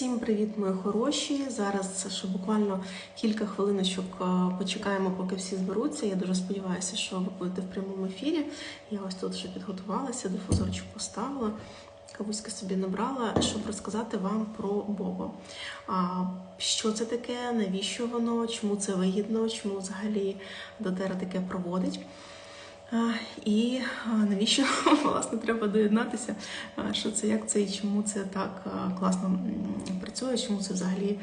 Всім привіт, мої хороші. Зараз ще буквально кілька хвилиночок е, почекаємо, поки всі зберуться. Я дуже сподіваюся, що ви будете в прямому ефірі. Я ось тут вже підготувалася, дифузорчик поставила, кавуськи собі набрала, щоб розказати вам про Бобо. Що це таке, навіщо воно, чому це вигідно, чому взагалі дотера таке проводить. І навіщо власне треба доєднатися? Що це, як це і чому це так класно працює? Чому це взагалі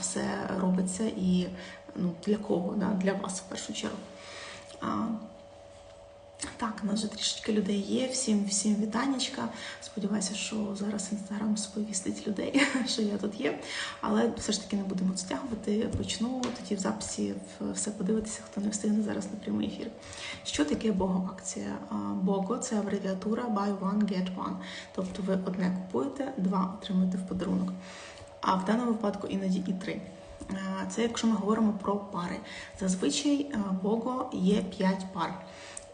все робиться і ну, для кого? Да? Для вас в першу чергу. Так, у нас вже трішечки людей є. Всім всім вітанечка. Сподіваюся, що зараз інстаграм сповістить людей, що я тут є. Але все ж таки не будемо стягувати. Почну тоді в записі все подивитися, хто не встигне зараз на прямий ефір. Що таке Бого акція? Бого це абревіатура Buy One, Get One. Тобто ви одне купуєте, два отримуєте в подарунок. А в даному випадку іноді і три. Це якщо ми говоримо про пари. Зазвичай Бого є 5 пар.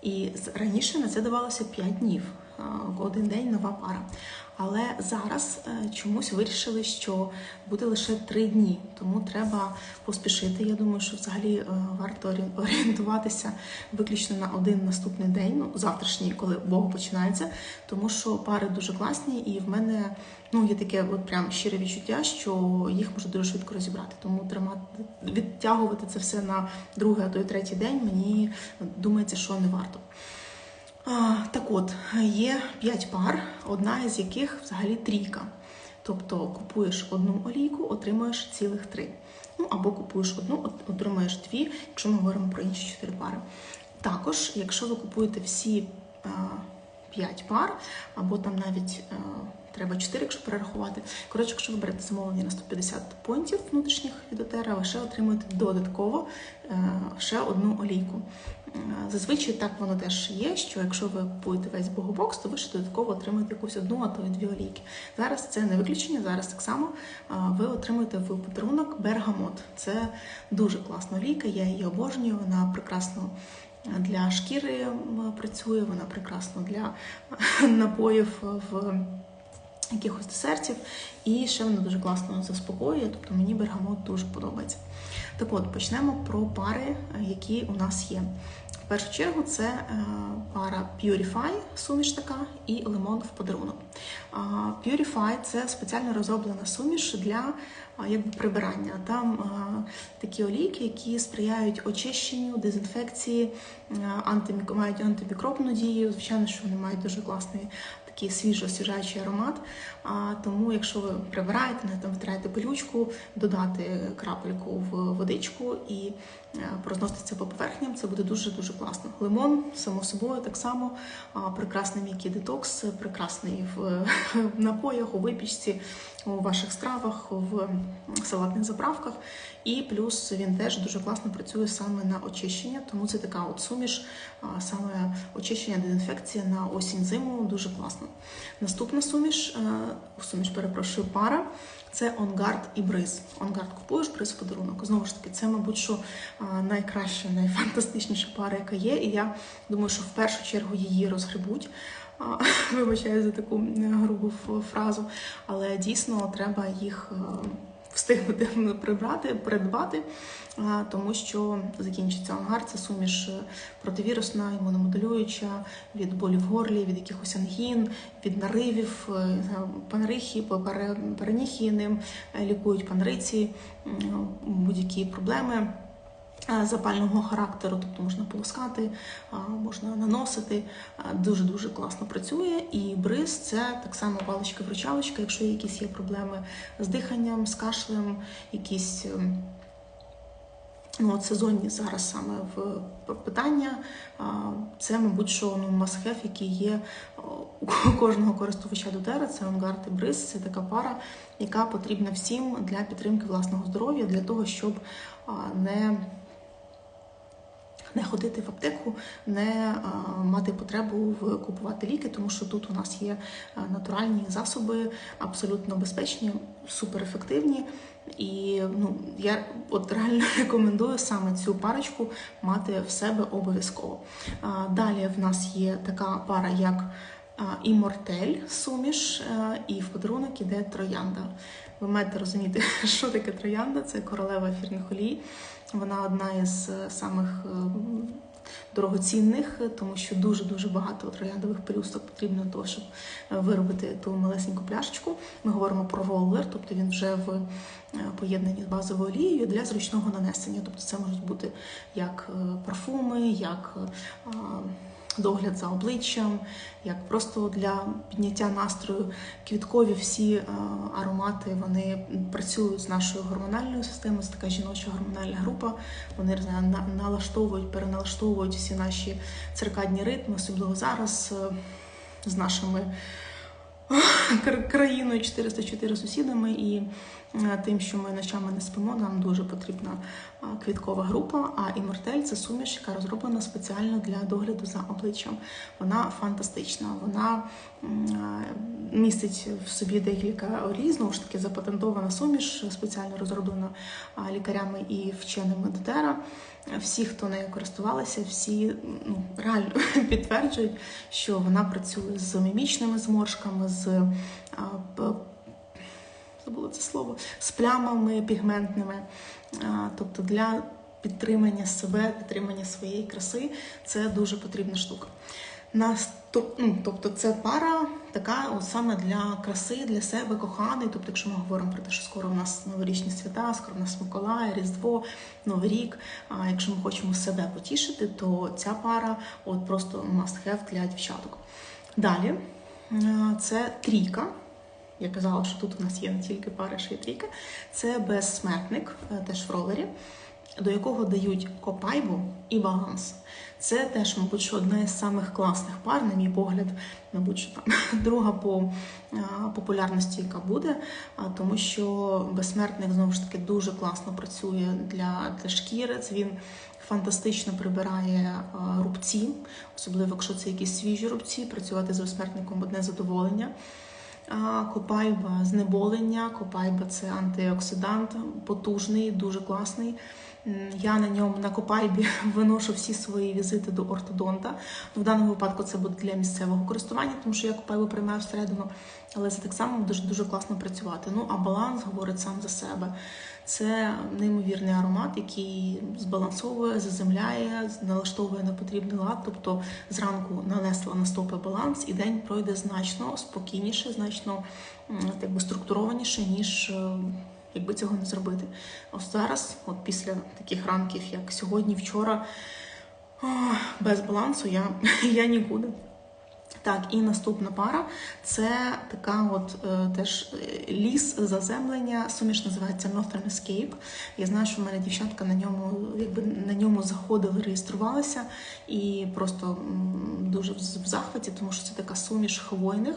І раніше на це давалося 5 днів, один день нова пара. Але зараз е, чомусь вирішили, що буде лише 3 дні, тому треба поспішити. Я думаю, що взагалі е, варто орієнтуватися виключно на один наступний день, ну завтрашній, коли Бог починається, тому що пари дуже класні, і в мене ну є таке от прям щире відчуття, що їх можна дуже швидко розібрати. Тому тримати відтягувати це все на другий, а то й третій день мені думається, що не варто. Так от, є 5 пар, одна із яких взагалі трійка. Тобто купуєш одну олійку, отримуєш цілих три. Ну або купуєш одну, от- отримуєш дві, якщо ми говоримо про інші чотири пари. Також, якщо ви купуєте всі а, 5 пар, або там навіть а, треба 4, якщо перерахувати. Коротше, якщо ви берете замовлення на 150 понтів внутрішніх від Отера, ви ще отримуєте додатково е, ще одну олійку. Е, Зазвичай так воно теж є, що якщо ви купуєте весь богобокс, то ви ще додатково отримуєте якусь одну, а то й дві олійки. Зараз це не виключення, зараз так само е, ви отримуєте в подарунок бергамот. Це дуже класна олійка, я її обожнюю, вона прекрасно для шкіри працює, вона прекрасно для напоїв в якихось десертів, і ще вона дуже класно заспокоює, тобто мені бергамот дуже подобається. Так от, почнемо про пари, е, які у нас є. В першу чергу це е, пара Purify, суміш така, і лимон в подарунок. Purify це спеціально розроблена суміш для якби, прибирання. Там такі олійки, які сприяють очищенню, дезінфекції, антимік... мають антимікробну дію. Звичайно, що вони мають дуже класний такий свіжо освіжаючий аромат. А, тому, якщо ви прибираєте, не там витираєте пилючку, додати крапельку в водичку і е, розносити це по поверхням, це буде дуже дуже класно. Лимон, само собою, так само прекрасний м'який детокс, прекрасний в напоях, у випічці, у ваших стравах, в салатних заправках. І плюс він теж дуже класно працює саме на очищення, тому це така от суміш, саме очищення, дезінфекція на осінь зиму дуже класно. Наступна суміш, суміш, перепрошую, пара. Це онгард і бриз. Онгард купуєш, бриз в подарунок. Знову ж таки, це, мабуть, що найкраща, найфантастичніша пара, яка є. І я думаю, що в першу чергу її розгребуть. Вибачаю за таку грубу фразу, але дійсно треба їх встигнути прибрати, придбати, тому що закінчиться ангар. Це суміш е, противірусна, імуномодулююча від болі в горлі, від якихось ангін, від наривів, е, панрихи, пере- ним е, лікують панриці, будь-які проблеми. Е, Запального характеру, тобто можна полоскати, можна наносити. Дуже дуже класно працює. І бриз це так само паличка-вручалочка, якщо якісь є проблеми з диханням, з кашлем, якісь ем, ну, от сезонні зараз саме в питання. Це, мабуть, що ну, must-have, який є у кожного користувача дотера. Це Онгард і Бриз. Це така пара, яка потрібна всім для підтримки власного здоров'я, для того, щоб не не ходити в аптеку, не мати потребу в купувати ліки, тому що тут у нас є натуральні засоби, абсолютно безпечні, суперефективні. І ну, я от реально рекомендую саме цю парочку мати в себе обов'язково. Далі в нас є така пара, як імортель суміш, е, і в подарунок іде троянда. Ви маєте розуміти, що таке троянда? Це королева ефірних олій. Вона одна із е, самих е, дорогоцінних, тому що дуже дуже багато трояндових пелюсток потрібно для того, щоб е, виробити ту малесеньку пляшечку. Ми говоримо про роллер, тобто він вже в е, поєднанні з базовою олією для зручного нанесення. Тобто це можуть бути як е, парфуми, як е, догляд за обличчям, як просто для підняття настрою. Квіткові всі е, аромати вони працюють з нашою гормональною системою. Це така жіноча гормональна група. Вони налаштовують, переналаштовують всі наші циркадні ритми, особливо зараз е, з нашими країною 404 сусідами і е, тим, що ми ночами не спимо, нам дуже потрібна е, квіткова група. А імортель це суміш, яка розроблена спеціально для догляду за обличчям. Вона фантастична. Вона е, містить в собі декілька олій, знову ж таки запатентована суміш, спеціально розроблена лікарями і вченими Дотера. Всі, хто нею користувалися, всі ну, реально підтверджують, що вона працює з мімічними зморшками, з забула це слово, з плямами пігментними. Тобто для підтримання себе, підтримання своєї краси це дуже потрібна штука. Ну, тобто це пара така от саме для краси, для себе коханий. Тобто, якщо ми говоримо про те, що скоро у нас новорічні свята, скоро у нас Миколай, Різдво, Новий рік. А якщо ми хочемо себе потішити, то ця пара от просто must have для дівчаток. Далі це трійка. Я казала, що тут у нас є не тільки пара, трійка. Це безсмертник, е, теж в ролері, до якого дають копайбу і баланс. Це теж, мабуть, що одна із самих класних пар, на мій погляд, мабуть, що там друга по популярності, яка буде, тому що безсмертник знову ж таки дуже класно працює для, для шкіри. Це він фантастично прибирає рубці, особливо якщо це якісь свіжі рубці, працювати з безсмертником одне задоволення. Копайба знеболення, копайба це антиоксидант, потужний, дуже класний. Я на ньому на копайбі виношу всі свої візити до ортодонта. В даному випадку це буде для місцевого користування, тому що я копайбу приймаю всередину, але це так само дуже дуже класно працювати. Ну а баланс говорить сам за себе. Це неймовірний аромат, який збалансовує, заземляє, налаштовує на потрібний лад. Тобто зранку нанесла на стопи баланс, і день пройде значно спокійніше, значно так би структурованіше, ніж е, якби цього не зробити. Ось зараз, от після таких ранків, як сьогодні, вчора, о, без балансу я, я нікуди. Так, і наступна пара це така от е, теж е, ліс заземлення. Суміш називається Northern Escape. Я знаю, що в мене дівчатка на ньому, якби на ньому заходили, реєструвалися і просто м, дуже в в захваті, тому що це така суміш хвойних.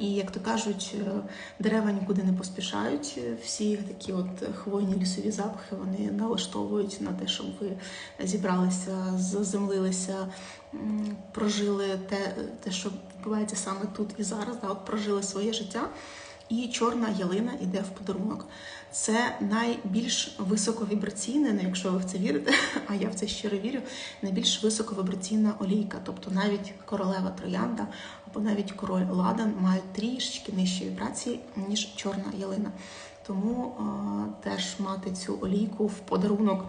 І як то кажуть, е, дерева нікуди не поспішають. Е, Всі такі от хвойні лісові запахи вони налаштовують на те, щоб ви зібралися, заземлилися, прожили те, те, що відбувається саме тут і зараз. Да, от прожили своє життя. І чорна ялина йде в подарунок. Це найбільш високовібраційне, ну, якщо ви в це вірите, а я в це щиро вірю, найбільш високовібраційна олійка. Тобто навіть королева троянда або навіть король ладан мають трішечки нижчі вібрації, ніж чорна ялина. Тому е, теж мати цю олійку в подарунок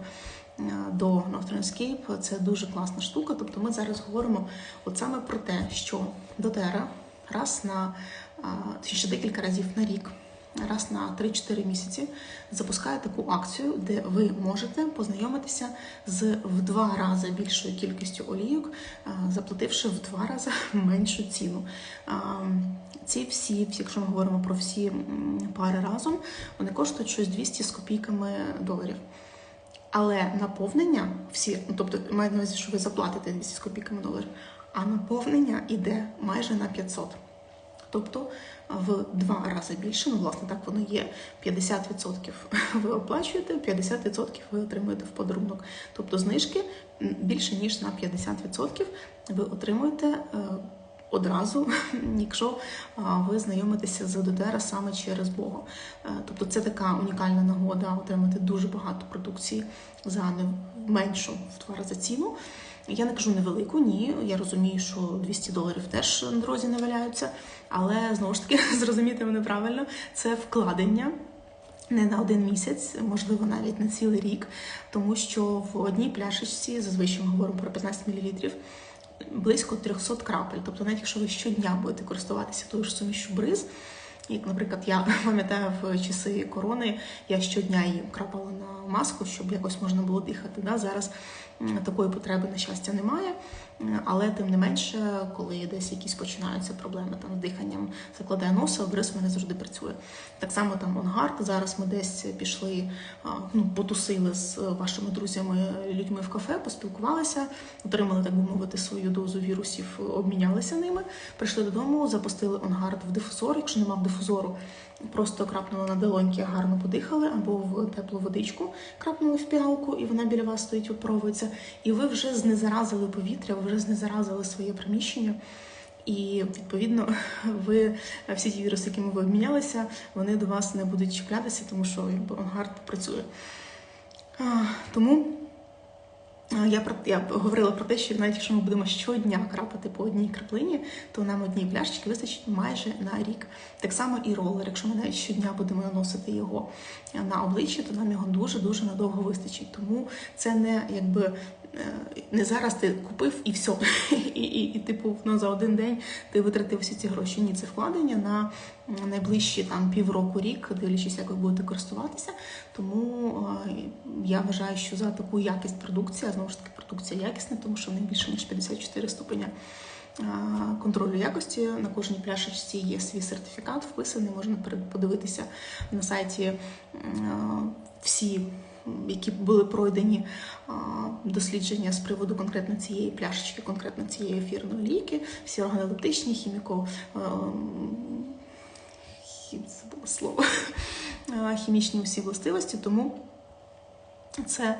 е, до Northern Escape – це дуже класна штука. Тобто ми зараз говоримо от саме про те, що дотера раз на точніше декілька разів на рік, раз на 3-4 місяці запускає таку акцію, де ви можете познайомитися з в два рази більшою кількістю олійок, заплативши в два рази меншу ціну. Ці всі, всі, якщо ми говоримо про всі пари разом, вони коштують щось 200 з копійками доларів. Але наповнення всі, ну тобто маю на увазі, що ви заплатите 200 з копійками доларів, а наповнення йде майже на 500. Тобто в два рази більше, ну власне так воно є. 50% ви оплачуєте, 50% ви отримуєте в подарунок. Тобто знижки більше ніж на 50% ви отримуєте е, одразу, якщо ви знайомитеся з Дотера саме через Бога. Е, Тобто це така унікальна нагода отримати дуже багато продукції за не меншу в два рази ціну. Я не кажу невелику, ні. Я розумію, що 200 доларів теж на дорозі не валяються, але знову ж таки зрозуміти мене правильно, це вкладення. Не на один місяць, можливо, навіть на цілий рік, тому що в одній пляшечці, зазвичай ми говоримо про 15 мл, близько 300 крапель. Тобто, навіть якщо ви щодня будете користуватися тою ж сумішю бриз, як, наприклад, я пам'ятаю в часи корони, я щодня її крапала на маску, щоб якось можна було дихати. Да? Зараз такої потреби, на щастя, немає. М, Але тим не менше, коли десь якісь починаються проблеми там з диханням, закладає носа, в мене завжди працює. Так само там Онгард. Зараз ми десь пішли, ну, потусили з вашими друзями, людьми в кафе, поспілкувалися, отримали, так би мовити, свою дозу вірусів, обмінялися ними, прийшли додому, запустили Онгард в дифузор. Якщо немає дифузору, просто крапнули на долоньки, гарно подихали, або в теплу водичку крапнули в піалку, і вона біля вас стоїть, випаровується. І ви вже знезаразили повітря, ви вже знезаразили своє приміщення. І відповідно, ви всі ті віруси, якими ви обмінялися, вони до вас не будуть чіплятися, тому що якби Онгард працює. Тому я я говорила про те, що навіть якщо ми будемо щодня крапати по одній краплині, то нам одній пляшечки вистачить майже на рік. Так само і ролер. Якщо ми навіть щодня будемо наносити його на обличчя, то нам його дуже дуже надовго вистачить. Тому це не якби не зараз ти купив і все. І, і, і типу, ну, за один день ти витратив всі ці гроші. Ні, це вкладення на найближчі там півроку рік, дивлячись, як ви будете користуватися. Тому е, я вважаю, що за таку якість продукції, а знову ж таки продукція якісна, тому що них більше ніж 54 ступеня е, контролю якості. На кожній пляшечці є свій сертифікат вписаний, можна подивитися на сайті е, всі. Які були пройдені дослідження з приводу конкретно цієї пляшечки, конкретно цієї ефірної ліки, всі органолептичні, хіміко, забула слово, хімічні усі властивості, тому це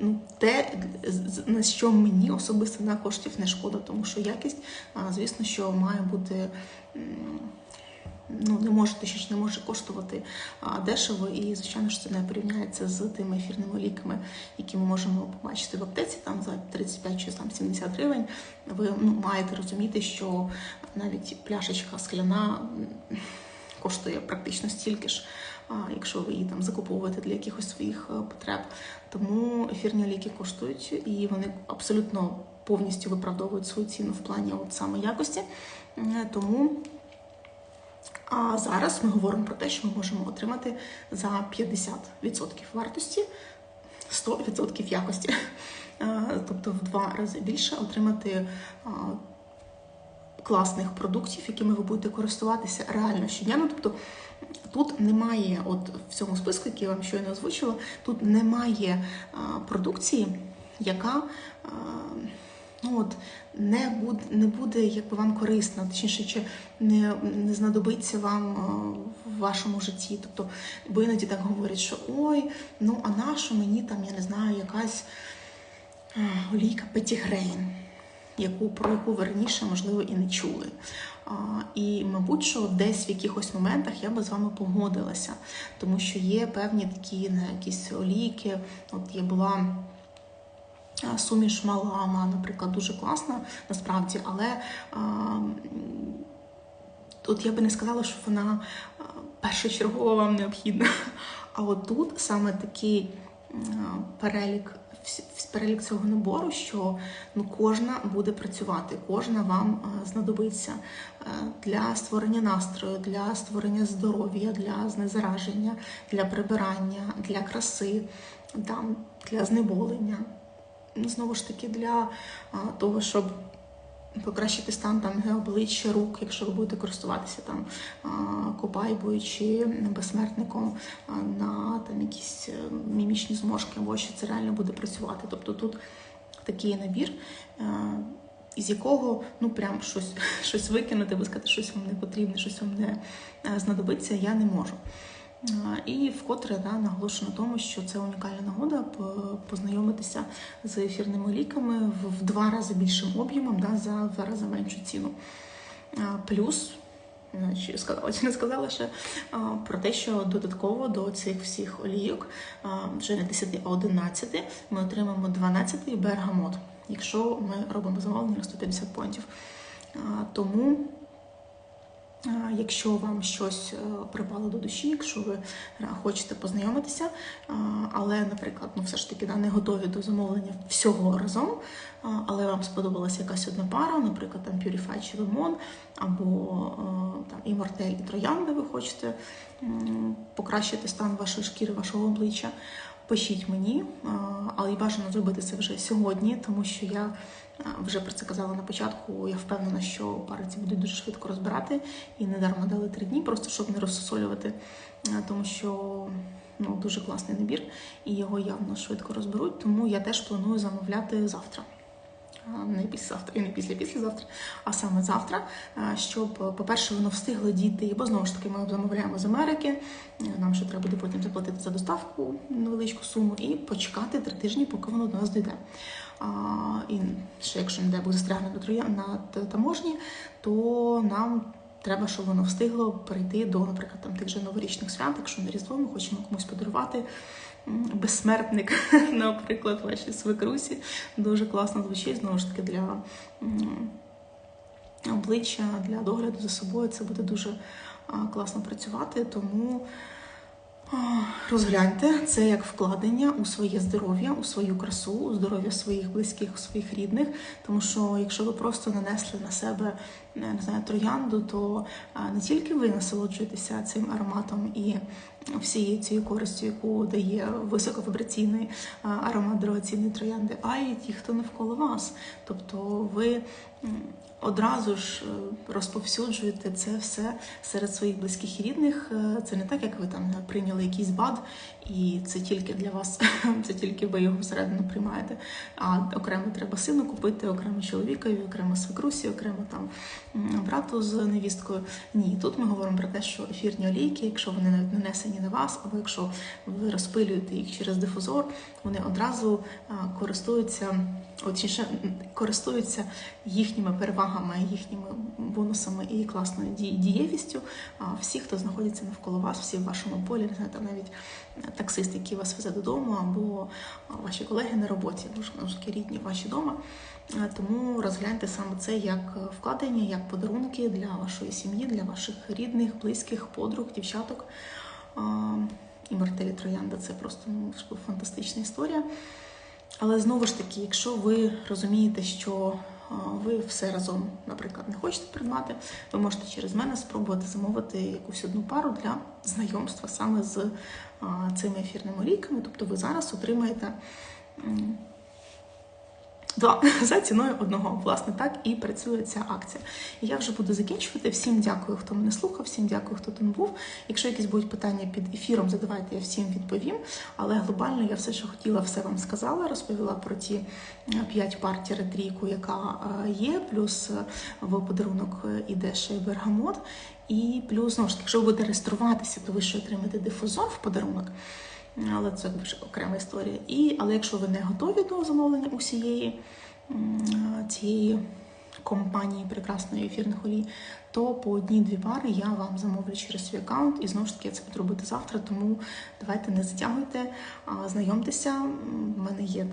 ну, те, на що мені особисто на коштів не шкода, тому що якість, звісно, що має бути. Ну, не може точніше, не може коштувати а, дешево, і звичайно ж це не порівняється з тими ефірними ліками, які ми можемо побачити в аптеці там за 35 чи там 70 гривень. Ви ну, маєте розуміти, що навіть пляшечка скляна коштує практично стільки ж, якщо ви її там закуповуєте для якихось своїх е, потреб. Тому ефірні ліки коштують і вони абсолютно повністю виправдовують свою ціну в плані от саме якості. Тому а зараз ми говоримо про те, що ми можемо отримати за 50% вартості 100% якості. Е, Тобто в два рази більше отримати класних продуктів, якими ви будете користуватися реально щодня. Ну, тобто тут немає, от в цьому списку, який я вам щойно озвучила, тут немає продукції, яка ну, от, не буде, не буде якби вам корисна, точніше, чи не, не знадобиться вам в вашому житті. Тобто, бо іноді так говорять, що ой, ну а нащо мені там, я не знаю, якась олійка Петігрейн яку про яку ви раніше, можливо, і не чули. А, і, мабуть, що десь в якихось моментах я би з вами погодилася, тому що є певні такі на якісь олійки. От я була. Суміш Малама, наприклад, дуже класна насправді, але а, от я би не сказала, що вона першочергово вам необхідна. А от тут саме такий перелік, перелік цього набору, що ну, кожна буде працювати, кожна вам знадобиться для створення настрою, для створення здоров'я, для знезараження, для прибирання, для краси, для знеболення. Ну, Знову ж таки, для того, щоб покращити стан там обличчя, рук, якщо ви будете користуватися там а, копайбою чи безсмертником на там якісь е, мімічні зморшки, або що це реально буде працювати. Тобто тут такий набір. е, Із якого ну прям щось, щось викинути, ви сказати, щось вам не потрібне, щось вам не е, знадобиться, я не можу. І вкотре да, наголошую на тому, що це унікальна нагода познайомитися з ефірними ліками в, два рази більшим об'ємом, да, за два рази меншу ціну. Плюс чи сказала чи не сказала ще про те, що додатково до цих всіх олійок вже не 10, а 11 ми отримаємо 12 бергамот, якщо ми робимо замовлення на 150 понтів. Тому Якщо вам щось е, припало до душі, якщо ви е, хочете познайомитися, але, наприклад, ну все ж таки да, не готові до замовлення всього разом, але вам сподобалася якась одна пара, наприклад, там Purify чи Lemon, або е, там Immortel і Троянда, ви хочете покращити стан вашої шкіри, вашого обличчя, пишіть мені, але й бажано зробити це вже сьогодні, тому що я вже про це казала на початку. Я впевнена, що пари ці будуть дуже швидко розбирати і не дарма дали три дні, просто щоб не розсосолювати, тому що ну, дуже класний набір, і його явно швидко розберуть. Тому я теж планую замовляти завтра. Не післязавтра і не після післязавтра, а саме завтра, щоб, по-перше, воно встигло дійти, бо знову ж таки ми замовляємо з Америки. Нам ще треба буде потім заплатити за доставку невеличку суму і почекати три тижні, поки воно до нас дійде. А, і ще якщо не дай Бог застрягне на таможні, то нам треба, щоб воно встигло перейти до, наприклад, там тих же новорічних свят, якщо на Різдво ми хочемо комусь подарувати. Безсмертник, наприклад, вашій свекрусі. Дуже класно звучить, знову ж таки, для обличчя, для догляду за собою. Це буде дуже класно працювати. Тому розгляньте це як вкладення у своє здоров'я, у свою красу, у здоров'я своїх близьких, у своїх рідних. Тому що якщо ви просто нанесли на себе не знаю, троянду, то не тільки ви насолоджуєтеся цим ароматом і всією цією користю, яку дає високовібраційний аромат дорогоцінної троянди, а й ті, хто навколо вас. Тобто ви одразу ж е, розповсюджуєте це все серед своїх близьких і рідних. Е, Це не так, як ви там прийняли якийсь бад, і це тільки для вас, це тільки ви його всередину приймаєте. А окремо треба сину купити, окремо чоловікові, окремо свекрусі, окремо там брату з невісткою. Ні, тут ми говоримо про те, що ефірні олійки, якщо вони нанесені на вас, або якщо ви розпилюєте їх через дифузор, вони одразу користуються, точніше, користуються їхніми перевагами, їхніми бонусами і класною ді- дієвістю. Всі, хто знаходиться навколо вас, всі в вашому полі, не знаю, навіть таксист, який вас везе додому, або ваші колеги на роботі, ну, ж таки рідні ваші дома. Е, Тому розгляньте саме це як е, вкладення, як подарунки для вашої сім'ї, для ваших рідних, близьких, подруг, дівчаток. І Мартелі Троянда це просто ну, фантастична історія. Але знову ж таки, якщо ви розумієте, що ви все разом, наприклад, не хочете придбати, ви можете через мене спробувати замовити якусь одну пару для знайомства саме з цими ефірними ріками. Тобто ви зараз отримаєте. Два за ціною одного, власне, так і працює ця акція. Я вже буду закінчувати. Всім дякую, хто мене слухав, всім дякую, хто тут був. Якщо якісь будуть питання під ефіром, задавайте, я всім відповім. Але глобально я все, що хотіла, все вам сказала, розповіла про ті е, п'ять партій ретрійку, яка е, є, плюс е, в подарунок іде ще й бергамот. І плюс, знову ж таки, якщо ви будете реєструватися, то ви ще отримаєте дифузор в подарунок. Але це вже окрема історія. І, але якщо ви не готові до замовлення усієї цієї компанії прекрасної ефірних олій, то по одній-дві пари я вам замовлю через свій аккаунт. І знову ж таки я це буду робити завтра. Тому давайте не затягуйте, знайомтеся. В мене є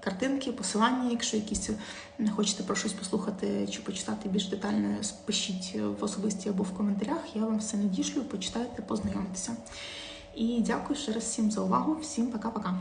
картинки, посилання, якщо якісь не хочете про щось послухати чи почитати більш детально, пишіть в особисті або в коментарях. Я вам все надішлю, почитайте, познайомитеся. І дякую ще раз всім за увагу. Всім пока-пока.